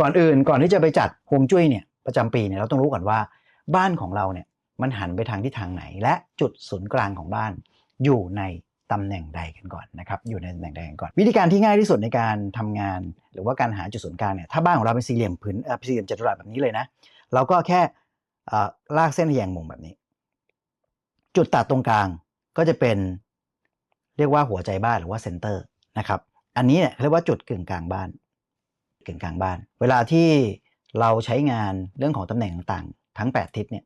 ก่อนอื่นก่อนที่จะไปจัดฮวงจุ้ยเนี่ยประจำปีเนี่ยเราต้องรู้ก่อนว่า บ้านของเราเนี่ยมันหันไปทางทิศทางไหน และจุดศูนย์กลางของบ้าน อยู่ในตำแหน่งใดกันก่อนนะครับอยู่ในตำแหน่งใดกันก่อน วิธีการที่ง่ายที่สุดในการทำงาน หรือว่าการหาจุดศูนย์กลางเนี่ยถ้าบ้านของเราเป็นสี่เหลี่ยมผืนเอ่อสี่เหลี่ยมจัตุรัสแบบนี้เลยนะเราก็แค่ลากเส้นทแยงมุมแบบนี้ จุดตัดตรงกลางก็จะเป็นเรียกว่าหัวใจบ้านหรือว่าเซนเตอร์นะครับอันนี้เนี่ยเรียกว่าจุดกึ่งกลางบ้าน กึ่งกลางบ้าน เวลาที่เราใช้งานเรื่องของตำแหน่งต่างๆ ทั้ง 8 ทิศเนี่ย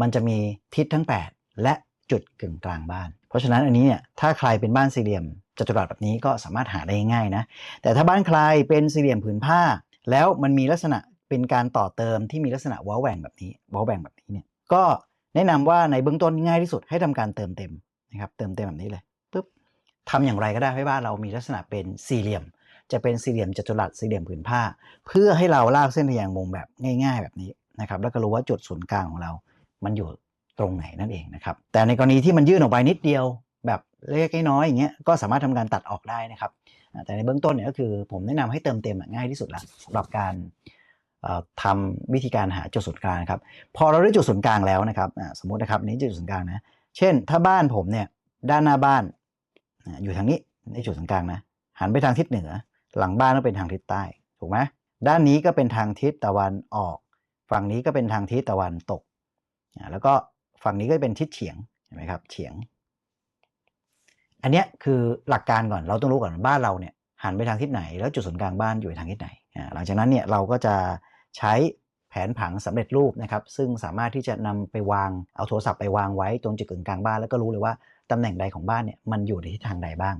มันจะมีทิศทั้ง 8 และจุดกึ่งกลางบ้าน เพราะฉะนั้นอันนี้เนี่ยถ้าใครเป็นบ้านสี่เหลี่ยมจัตุรัสแบบนี้ก็สามารถหาได้ง่ายนะแต่ถ้าบ้านใครเป็นสี่เหลี่ยมผืนผ้า แล้วมันมีลักษณะเป็นการต่อเติมที่มีลักษณะว้าแหว่งแบบนี้ว้าแหว่งแบบนี้เนี่ยก็แนะนำว่าในเบื้องต้นง่ายที่สุดให้ทำการเติมเต็มนะครับเติมเต็มแบบนี้เลยปุ๊บทำอย่างไรก็ได้ให้บ้านเรามีลักษณะเป็นสี่เหลี่ยม จะเป็นสี่เหลี่ยมจัตุรัสสี่เหลี่ยมผืนผ้า เพื่อให้เราลากเส้นทะแยงมุมแบบง่าย ๆ แบบนี้นะครับ แล้วก็รู้ว่าจุดศูนย์กลางของเรา มันอยู่ตรงไหนนั่นเองนะครับ แต่ในกรณีที่มันยื่นออกไปนิดเดียว แบบเล็กๆน้อยๆอย่างเงี้ยก็สามารถทำการตัดออกได้นะครับ แต่ในเบื้องต้นเนี่ยก็คือผมแนะนำให้เติมเต็มง่ายที่สุดละสำหรับการเอ่อทำวิธีการหาจุดศูนย์กลางครับ พอเราได้จุดศูนย์กลางแล้วนะครับสมมตินะครับนี้จุดศูนย์กลางนะ เช่น ถ้าบ้านผมเนี่ยด้านหน้าบ้านอ่าอยู่ทางนี้ในจุดศูนย์กลางนะหันไปทางทิศเหนือ หลังบ้านก็เป็นทางทิศใต้ถูกไหมด้านนี้ก็เป็นทางทิศตะวันออก ฝั่งนี้ก็เป็นทางทิศตะวันตก แล้วก็ฝั่งนี้ก็เป็นทิศเฉียงเห็นไหมครับเฉียง อันนี้คือหลักการก่อนเราต้องรู้ก่อนบ้านเราเนี่ยหันไปทางทิศไหน แล้วจุดศูนย์กลางบ้านอยู่ทางทิศไหนหลังจากนั้นเนี่ยเราก็จะใช้แผนผังสำเร็จรูปนะครับ ซึ่งสามารถที่จะนำไปวางเอาโทรศัพท์ไปวางไว้ตรงจุดกึ่งกลางบ้านแล้วก็รู้เลยว่าตำแหน่งใดของบ้านเนี่ยมันอยู่ในทิศทางใดบ้าง